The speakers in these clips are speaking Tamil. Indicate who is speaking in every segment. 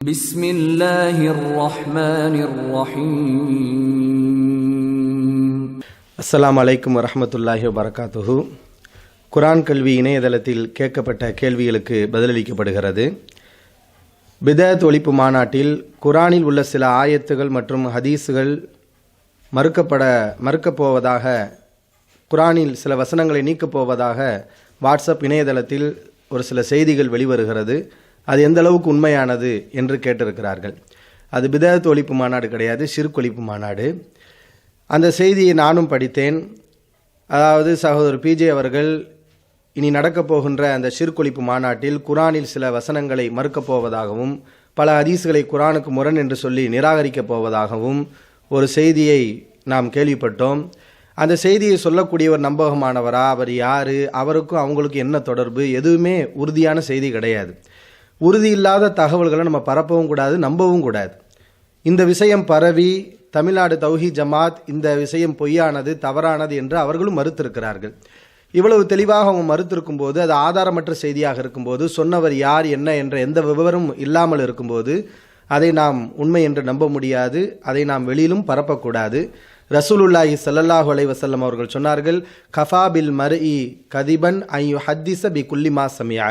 Speaker 1: بسم الله الرحمن الرحيم
Speaker 2: அஸ்ஸலாமு அலைக்கும் வரஹ்மத்துல்லாஹி வபரகாத்துஹு குரான் கல்வி இணையதளத்தில் கேட்கப்பட்ட கேள்விகளுக்கு பதிலளிக்கப்படுகிறது பிதத் ஒழிப்பு மாநாட்டில் குரானில் உள்ள சில ஆயத்துகள் மற்றும் ஹதீஸுகள் மறுக்கப்பட மறுக்கப் போவதாக குரானில் சில வசனங்களை நீக்கப் போவதாக வாட்ஸ்அப் இணையதளத்தில் ஒரு சில செய்திகள் வெளிவருகிறது அது எந்த அளவுக்கு உண்மையானது என்று கேட்டிருக்கிறார்கள். அது பிதத் ஒழிப்பு மாநாடு கிடையாது சிறுக்கொழிப்பு மாநாடு. அந்த செய்தியை நானும் படித்தேன். அதாவது சகோதரர் பிஜே அவர்கள் இனி நடக்கப் போகின்ற அந்த சிறுகொழிப்பு மாநாட்டில் குரானில் சில வசனங்களை மறுக்கப் போவதாகவும் பல ஹதீஸ்களை குரானுக்கு முரண் என்று சொல்லி நிராகரிக்கப் போவதாகவும் ஒரு செய்தியை நாம் கேள்விப்பட்டோம். அந்த செய்தியை சொல்லக்கூடியவர் நம்பகமானவரா? அவர் யாரு? அவருக்கும் அவங்களுக்கும் என்ன தொடர்பு? எதுவுமே உறுதியான செய்தி கிடையாது. உறுதியில்லாத தகவல்களை நம்ம பரப்பவும் கூடாது நம்பவும் கூடாது. இந்த விஷயம் பரவி தமிழ்நாடு தௌஹி ஜமாத் இந்த விஷயம் பொய்யானது தவறானது என்று அவர்களும் மறுத்திருக்கிறார்கள். இவ்வளவு தெளிவாக அவங்க மறுத்திருக்கும் போது அது ஆதாரமற்ற செய்தியாக இருக்கும்போது சொன்னவர் யார் என்ன என்ற எந்த விவரமும் இல்லாமல் இருக்கும்போது அதை நாம் உண்மை என்று நம்ப முடியாது அதை நாம் வெளியிலும் பரப்பக்கூடாது. ரசூலுல்லாஹி ஸல்லல்லாஹு அலை வசல்லம் அவர்கள் சொன்னார்கள் கஃபா பில் மர்இ கதிபன் ஐயு ஹத்திச பி குல்லிமா சமியா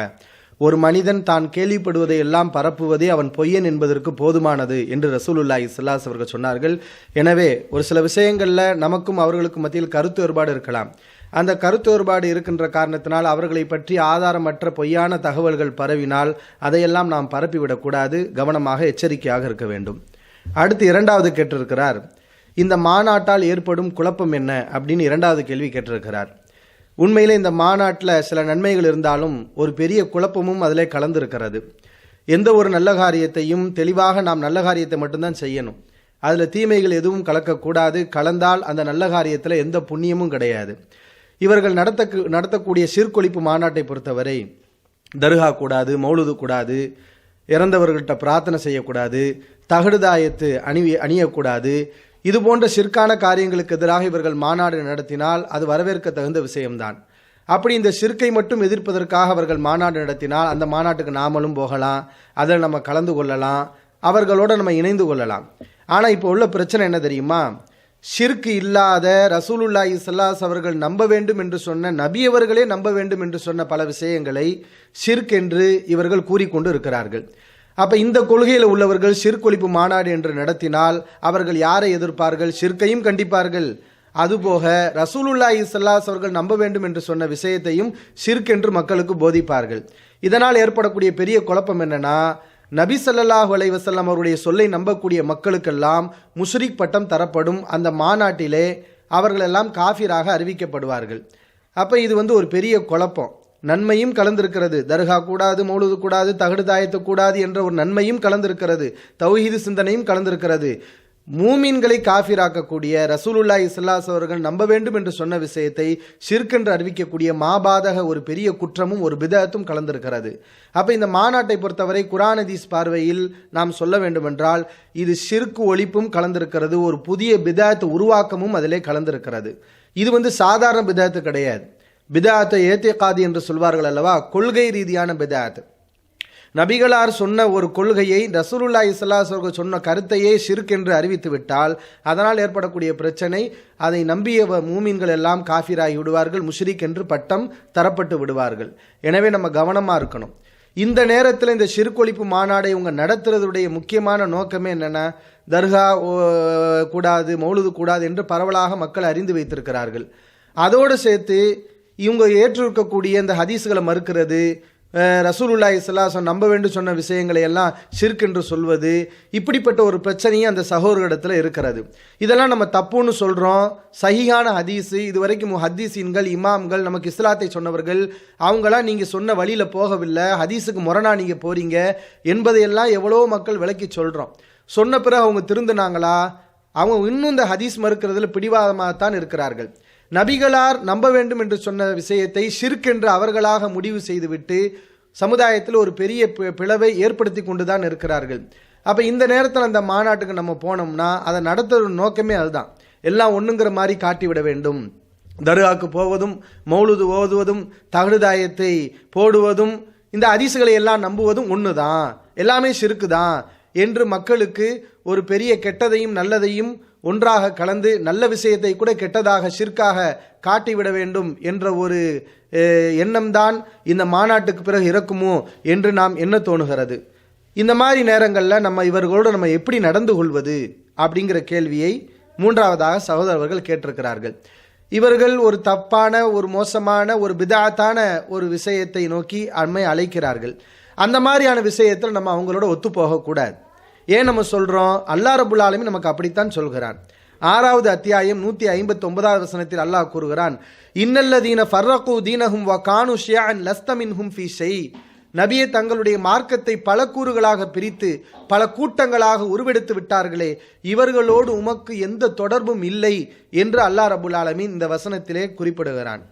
Speaker 2: ஒரு மனிதன் தான் கேள்விப்படுவதை எல்லாம் பரப்புவதே அவன் பொய்யன் என்பதற்கு போதுமானது என்று ரசூலுல்லாஹி ஸல்லல்லாஹு அவர்கள் சொன்னார்கள். எனவே ஒரு சில விஷயங்களில் நமக்கும் அவர்களுக்கும் மத்தியில் கருத்து வேறுபாடு இருக்கலாம். அந்த கருத்து வேறுபாடு இருக்கின்ற காரணத்தினால் அவர்களை பற்றி ஆதாரமற்ற பொய்யான தகவல்கள் பரவினால் அதையெல்லாம் நாம் பரப்பிவிடக்கூடாது கவனமாக எச்சரிக்கையாக இருக்க வேண்டும். அடுத்து இரண்டாவது கேட்டிருக்கிறார். இந்த மாநாட்டால் ஏற்படும் குழப்பம் என்ன? அப்படின்னு இரண்டாவது கேள்வி கேட்டிருக்கிறார். உண்மையில் இந்த மாநாட்டில் சில நன்மைகள் இருந்தாலும் ஒரு பெரிய குழப்பமும் அதில் கலந்துருக்கிறது. எந்த ஒரு நல்ல காரியத்தையும் தெளிவாக நாம் நல்ல காரியத்தை மட்டும்தான் செய்யணும். அதில் தீமைகள் எதுவும் கலக்கக்கூடாது. கலந்தால் அந்த நல்ல காரியத்தில் எந்த புண்ணியமும் கிடையாது. இவர்கள் நடத்த நடத்தக்கூடிய சீர்கொழிப்பு மாநாட்டை பொறுத்தவரை தர்கா கூடாது மௌலுது கூடாது இறந்தவர்கள்ட்ட பிரார்த்தனை செய்யக்கூடாது தகடுதாயத்து அணி அணியக்கூடாது இது போன்ற சிற்கான காரியங்களுக்கு எதிராக இவர்கள் மாநாடு நடத்தினால் அது வரவேற்க தகுந்த விஷயம்தான். அப்படி இந்த சிற்கை மட்டும் எதிர்ப்பதற்காக அவர்கள் மாநாடு நடத்தினால் அந்த மாநாட்டுக்கு நாமளும் போகலாம் அதில் நம்ம கலந்து கொள்ளலாம் அவர்களோடு நம்ம இணைந்து கொள்ளலாம். ஆனால் இப்போ உள்ள பிரச்சனை என்ன தெரியுமா? ஷிர்க் இல்லாத ரசூலுல்லாஹி ஸல்லல்லாஹு அவர்கள் நம்ப வேண்டும் என்று சொன்ன நபியவர்களே நம்ப வேண்டும் என்று சொன்ன பல விஷயங்களை ஷிர்க் என்று இவர்கள் கூறிக்கொண்டு இருக்கிறார்கள். அப்ப இந்த கொள்கையில் உள்ளவர்கள் சிற்கொழிப்பு மாநாடு என்று நடத்தினால் அவர்கள் யாரை எதிர்ப்பார்கள்? சிற்கையும் கண்டிப்பார்கள். அதுபோக ரசூலுல்லா இசல்லாஸ் அவர்கள் நம்ப வேண்டும் என்று சொன்ன விஷயத்தையும் ஷிர்க் என்று மக்களுக்கு போதிப்பார்கள். இதனால் ஏற்படக்கூடிய பெரிய குழப்பம் என்னன்னா நபி சல்லாஹ் அலைவசல்லாம் அவருடைய சொல்லை நம்பக்கூடிய மக்களுக்கெல்லாம் முஷ்ரிக் பட்டம் தரப்படும் அந்த மாநாட்டிலே அவர்களெல்லாம் காஃபிராக அறிவிக்கப்படுவார்கள். அப்போ இது வந்து ஒரு பெரிய குழப்பம். நன்மையும் கலந்திருக்கிறது. தர்கா கூடாது மௌலுது கூடாது தகடு தாயத்து கூடாது என்ற ஒரு நன்மையும் கலந்திருக்கிறது. தௌஹீது சிந்தனையும் கலந்திருக்கிறது. மூமீன்களை காஃபிராக்கக்கூடிய ரசூலுல்லா இஸ்லாஸ் அவர்கள் நம்ப வேண்டும் என்று சொன்ன விஷயத்தை ஷிர்க் என்று அறிவிக்கக்கூடிய மாபாதக ஒரு பெரிய குற்றமும் ஒரு பிதத்தும் கலந்திருக்கிறது. அப்போ இந்த மாநாட்டை பொறுத்தவரை குரானதீஸ் பார்வையில் நாம் சொல்ல வேண்டுமென்றால் இது ஷிர்க் ஒழிப்பும் கலந்திருக்கிறது ஒரு புதிய பிதாத் உருவாக்கமும் அதிலே கலந்திருக்கிறது. இது வந்து சாதாரண பிதாத்து கிடையாது. பிதாத்தை ஏத்திகாதி என்று சொல்வார்கள் அல்லவா? கொள்கை ரீதியான பிதாத். நபிகளார் சொன்ன ஒரு கொள்கையை ரசூலுல்லா இஸ்லாசர்கள் சொன்ன கருத்தையே ஷிர்க் என்று அறிவித்து விட்டால் அதனால் ஏற்படக்கூடிய பிரச்சனை அதை நம்பிய மூமீன்கள் எல்லாம் காஃபிராகி விடுவார்கள் முஷ்ரிக் என்று பட்டம் தரப்பட்டு விடுவார்கள். எனவே நம்ம கவனமாக இருக்கணும். இந்த நேரத்தில் இந்த சிறுகொழிப்பு மாநாடை இவங்க நடத்துறதுடைய முக்கியமான நோக்கமே என்னென்னா தர்கா கூடாது மௌலுது கூடாது என்று பரவலாக மக்கள் அறிந்து வைத்திருக்கிறார்கள். அதோடு சேர்த்து இவங்க ஏற்றிருக்கக்கூடிய இந்த ஹதீஸுகளை மறுக்கிறது ரசூலுல்லா இஸ்லாசம் நம்ப வேண்டும் சொன்ன விஷயங்களை எல்லாம் ஷிர்க் என்று சொல்வது இப்படிப்பட்ட ஒரு பிரச்சனையும் அந்த சகோதரிடத்தில் இருக்கிறது. இதெல்லாம் நம்ம தப்புன்னு சொல்கிறோம் சகியான ஹதீஸு இது வரைக்கும் ஹதீஸின்கள் இமாம்கள் நமக்கு இஸ்லாத்தை சொன்னவர்கள் அவங்களாம் நீங்கள் சொன்ன வழியில் போகவில்லை ஹதீஸுக்கு முரணா நீங்கள் போகிறீங்க என்பதையெல்லாம் எவ்வளோ மக்கள் விளக்கி சொல்கிறோம் சொன்ன பிறகு அவங்க திருந்தினாங்களா? அவங்க இன்னும் இந்த ஹதீஸ் மறுக்கிறதுல பிடிவாதமாகத்தான் இருக்கிறார்கள். நபிகளார் நம்ப வேண்டும் என்று சொன்ன விஷயத்தை ஷிர்க் அவர்களாக முடிவு செய்துவிட்டு சமுதாயத்தில் ஒரு பெரிய பிளவை ஏற்படுத்தி கொண்டு தான் இருக்கிறார்கள். அப்போ இந்த நேரத்தில் அந்த மாநாட்டுக்கு நம்ம போனோம்னா அதை நடத்துகிற நோக்கமே அதுதான். எல்லாம் ஒன்றுங்கிற மாதிரி காட்டிவிட வேண்டும். தர்காவுக்கு போவதும் மௌலுது ஓதுவதும் தகடுதாயத்தை போடுவதும் இந்த அதிசுகளை எல்லாம் நம்புவதும் ஒன்று தான் எல்லாமே சிறுக்கு தான் என்று மக்களுக்கு ஒரு பெரிய கெட்டதையும் நல்லதையும் ஒன்றாக கலந்து நல்ல விஷயத்தை கூட கெட்டதாக சிற்காக காட்டிவிட வேண்டும் என்ற ஒரு எண்ணம்தான் இந்த மாநாட்டுக்கு பிறகு இருக்குமோ என்று நாம் என்ன தோணுகிறது? இந்த மாதிரி நேரங்களில் நம்ம இவர்களோடு நம்ம எப்படி நடந்து கொள்வது அப்படிங்கிற கேள்வியை மூன்றாவதாக சகோதரர்கள் கேட்டிருக்கிறார்கள். இவர்கள் ஒரு தப்பான ஒரு மோசமான ஒரு பிதாத்தான ஒரு விஷயத்தை நோக்கி அண்மை அழைக்கிறார்கள். அந்த மாதிரியான விஷயத்தில் நம்ம அவங்களோட ஒத்து போகக்கூடாது ஏன் நம்ம சொல்கிறோம் அல்லா ரபுல் ஆலமி நமக்கு அப்படித்தான் சொல்கிறான். ஆறாவது அத்தியாயம் நூற்றி ஐம்பத்தி ஒன்பதாவது வசனத்தில் அல்லாஹ் கூறுகிறான் இன்னல்லதீன ஃபர்ரகு தீனஹும் வ கானு ஷியான் லஸ்தமின்ஹும் ஃபி ஃபிஷை நபியை தங்களுடைய மார்க்கத்தை பல கூறுகளாக பிரித்து பல கூட்டங்களாக உருவெடுத்து விட்டார்களே இவர்களோடு உமக்கு எந்த தொடர்பும் இல்லை என்று அல்லாஹ் ரபுல் ஆலமின் இந்த வசனத்திலே குறிப்பிடுகிறான்.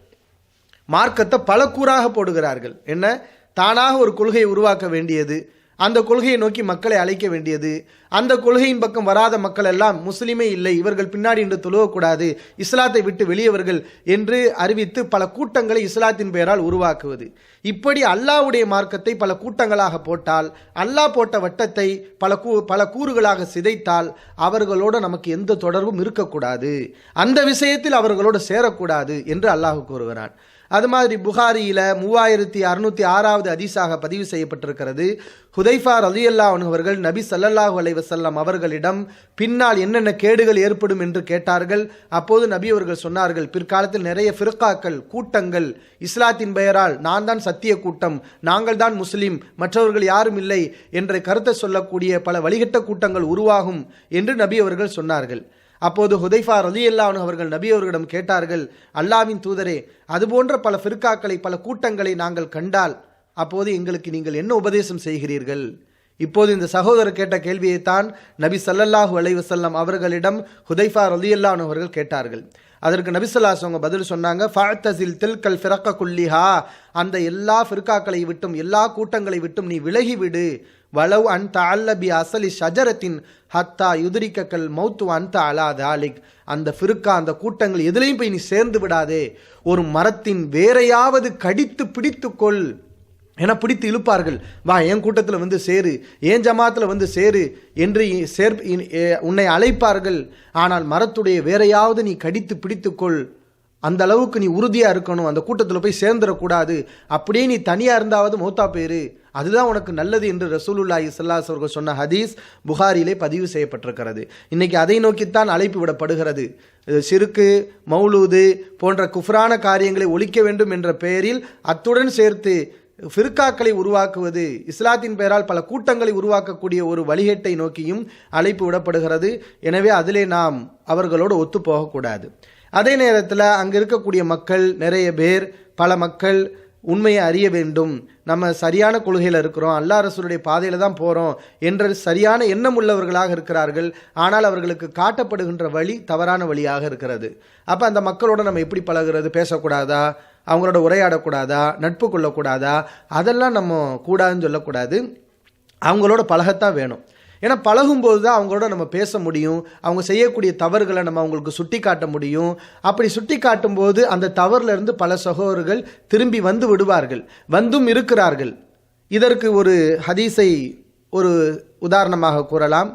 Speaker 2: மார்க்கத்தை பல கூறாக போடுகிறார்கள். என்ன? தானாக ஒரு கொள்கையை உருவாக்க வேண்டியது. அந்த கொள்கையை நோக்கி மக்களை அழைக்க வேண்டியது. அந்த கொள்கையின் பக்கம் வராத மக்கள் எல்லாம் முஸ்லீமே இல்லை இவர்கள் பின்னாடி என்று தொழுவக்கூடாது இஸ்லாத்தை விட்டு வெளியவர்கள் என்று அறிவித்து பல கூட்டங்களை இஸ்லாத்தின் பெயரால் உருவாக்குவது. இப்படி அல்லாவுடைய மார்க்கத்தை பல கூட்டங்களாக போட்டால் அல்லாஹ் போட்ட வட்டத்தை பல கூ பல கூறுகளாக சிதைத்தால் அவர்களோடு நமக்கு எந்த தொடர்பும் இருக்கக்கூடாது. அந்த விஷயத்தில் அவர்களோடு சேரக்கூடாது என்று அல்லாஹ் கூறுகிறான். அது மாதிரி புகாரியில் மூவாயிரத்தி அறுநூத்தி ஆறாவது அதிசாக பதிவு செய்யப்பட்டிருக்கிறது. ஹுதைஃபா ரலியல்லா அவர்கள் நபி சல்லல்லாஹு அலைஹி அவர்களிடம் பின்னால் என்னென்ன கேடுகள் ஏற்படும்? என்று கேட்டார்கள். அப்போது நபி அவர்கள் சொன்னார்கள் பிற்காலத்தில் நிறைய ஃபிர்காக்கள் கூட்டங்கள் இஸ்லாத்தின் பெயரால் நான் தான் சத்திய கூட்டம் நாங்கள் தான் முஸ்லீம் மற்றவர்கள் யாரும் இல்லை என்ற கருத்தை சொல்லக்கூடிய பல வழிகட்ட கூட்டங்கள் உருவாகும் என்று நபி அவர்கள் சொன்னார்கள். அப்போது ஹுதைஃபா ரலியல்லாஹு அவர்கள் நபி அவர்களிடம் கேட்டார்கள் அல்லாவின் தூதரே அதுபோன்ற பல ஃபிர்காக்களை பல கூட்டங்களை நாங்கள் கண்டால் அப்போது எங்களுக்கு நீங்கள் என்ன உபதேசம் செய்கிறீர்கள்? இப்போது இந்த சகோதரர் கேட்ட கேள்வியைத்தான் நபி சல்லல்லாஹு அலைவசல்லம் அவர்களிடம் ஹுதைஃபா ரலியல்லாஹு அவர்கள் கேட்டார்கள். அதற்கு நபிசல்லாஸ் அவங்க பதில் சொன்னாங்க ஃபாத்தசில் தில்கல் ஃபிரக்க குல்லிஹா அந்த எல்லா ஃபிர்காக்களை விட்டும் எல்லா கூட்டங்களை விட்டும் நீ விலகிவிடு. வலவ் அன் அல்லபி அசலி ஷஜரத்தின் ஹத்தா யுதிரிக்கல் மௌத்து அந்த அலா தாலிக். அந்த ஃபிருக்கா அந்த கூட்டங்கள் எதுலையும் போய் நீ சேர்ந்து விடாதே. ஒரு மரத்தின் வேறையாவது கடித்து பிடித்துக்கொள் என பிடித்து இழுப்பார்கள். வா என் கூட்டத்தில் வந்து சேரு. என் ஜமாத்தில் வந்து சேரு என்று சேர் உன்னை அழைப்பார்கள். ஆனால் மரத்துடைய வேறையாவது நீ கடித்து பிடித்துக்கொள். அந்த அளவுக்கு நீ உறுதியாக இருக்கணும் அந்த கூட்டத்தில் போய் சேர்ந்துடக்கூடாது. அப்படியே நீ தனியாக இருந்தாவது மௌத்தா பேரு. அதுதான் உனக்கு நல்லது என்று ரசூலுல்லாஹி சல்லாஸ் அவர்கள் சொன்ன ஹதீஸ் புகாரிலே பதிவு செய்யப்பட்டிருக்கிறது. இன்னைக்கு அதை நோக்கித்தான் அழைப்பு விடப்படுகிறது. சிறுக்கு மௌலூது போன்ற குஃப்ரான காரியங்களை ஒழிக்க வேண்டும் என்ற பெயரில் அத்துடன் சேர்த்து ஃபிர்காக்களை உருவாக்குவது இஸ்லாத்தின் பெயரால் பல கூட்டங்களை உருவாக்கக்கூடிய ஒரு வழிகேட்டை நோக்கியும் அழைப்பு விடப்படுகிறது. எனவே அதிலே நாம் அவர்களோடு ஒத்து போகக்கூடாது அதே நேரத்தில் அங்கே இருக்கக்கூடிய மக்கள் நிறைய பேர் பல மக்கள் உண்மையை அறிய வேண்டும். நம்ம சரியான கொள்கையில் இருக்கிறோம். அல்லா ரசூலுடைய பாதையில் தான் போகிறோம் என்ற சரியான எண்ணம் உள்ளவர்களாக இருக்கிறார்கள். ஆனால் அவர்களுக்கு காட்டப்படுகின்ற வழி தவறான வழியாக இருக்கிறது. அப்போ அந்த மக்களோட நம்ம எப்படி பழகுறது? பேசக்கூடாதா? அவங்களோட உரையாடக்கூடாதா? நட்பு கொள்ளக்கூடாதா? அதெல்லாம் நம்ம கூடாதுன்னு சொல்லக்கூடாது. அவங்களோட பழகத்தான் வேணும். ஏன்னா பழகும்போது தான் அவங்களோட நம்ம பேச முடியும். அவங்க செய்யக்கூடிய தவறுகளை நம்ம அவங்களுக்கு சுட்டி காட்ட முடியும். அப்படி சுட்டி காட்டும்போது அந்த தவறிலிருந்து பல சகோதரர்கள் திரும்பி வந்து விடுவார்கள். வந்தும் இருக்கிறார்கள். இதற்கு ஒரு ஹதீஸை ஒரு உதாரணமாக கூறலாம்.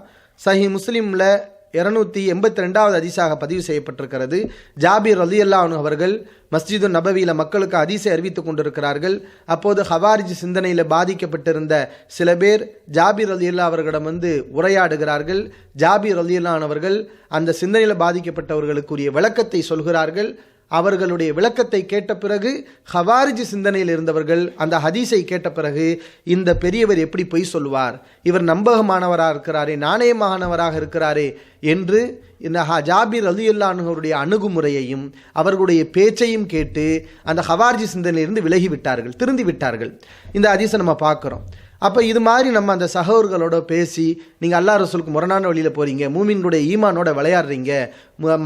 Speaker 2: சஹி முஸ்லீமில் இருநூத்தி எண்பத்தி ரெண்டாவது அதிசாக பதிவு செய்யப்பட்டிருக்கிறது. ஜாபீர் ரலியல்லா அவர்கள் மஸ்ஜிது நபவியில் மக்களுக்கு அதிசை அறிவித்துக் கொண்டிருக்கிறார்கள். அப்போது ஹவாரிஜ் சிந்தனையில் பாதிக்கப்பட்டிருந்த சில பேர் ஜாபீர் ரலியல்லா அவர்களிடம் வந்து உரையாடுகிறார்கள். ஜாபீர் ரலியல்லா அவர்கள் அந்த சிந்தனையில் பாதிக்கப்பட்டவர்களுக்குரிய விளக்கத்தை சொல்கிறார்கள். அவர்களுடைய விளக்கத்தை கேட்ட பிறகு ஹவாரிஜி சிந்தனையில் இருந்தவர்கள் அந்த ஹதீஸை கேட்ட பிறகு இந்த பெரியவர் எப்படி பொய் சொல்வார் இவர் நம்பகமானவராக இருக்கிறாரே நாணயமானவராக இருக்கிறாரே என்று இந்த ஜாபிர் அலியுல்லானுடைய அணுகுமுறையையும் அவர்களுடைய பேச்சையும் கேட்டு அந்த ஹவார்ஜி சிந்தனையிலிருந்து விலகி விட்டார்கள் திருந்தி விட்டார்கள். இந்த ஹதீஸை நம்ம பார்க்குறோம். அப்போ இது மாதிரி நம்ம அந்த சகோதர்களோட பேசி நீங்கள் அல்லா ரசூலுக்கு முரணான வழியில் போகிறீங்க மூமின்களுடைய ஈமானோட விளையாடுறீங்க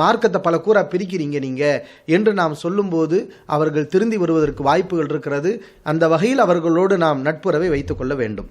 Speaker 2: மார்க்கத்தை பல கூறாக பிரிக்கிறீங்க நீங்கள் என்று நாம் சொல்லும்போது அவர்கள் திருந்தி வருவதற்கு வாய்ப்புகள் இருக்கிறது. அந்த வகையில் அவர்களோடு நாம் நட்புறவை வைத்துக்கொள்ள வேண்டும்.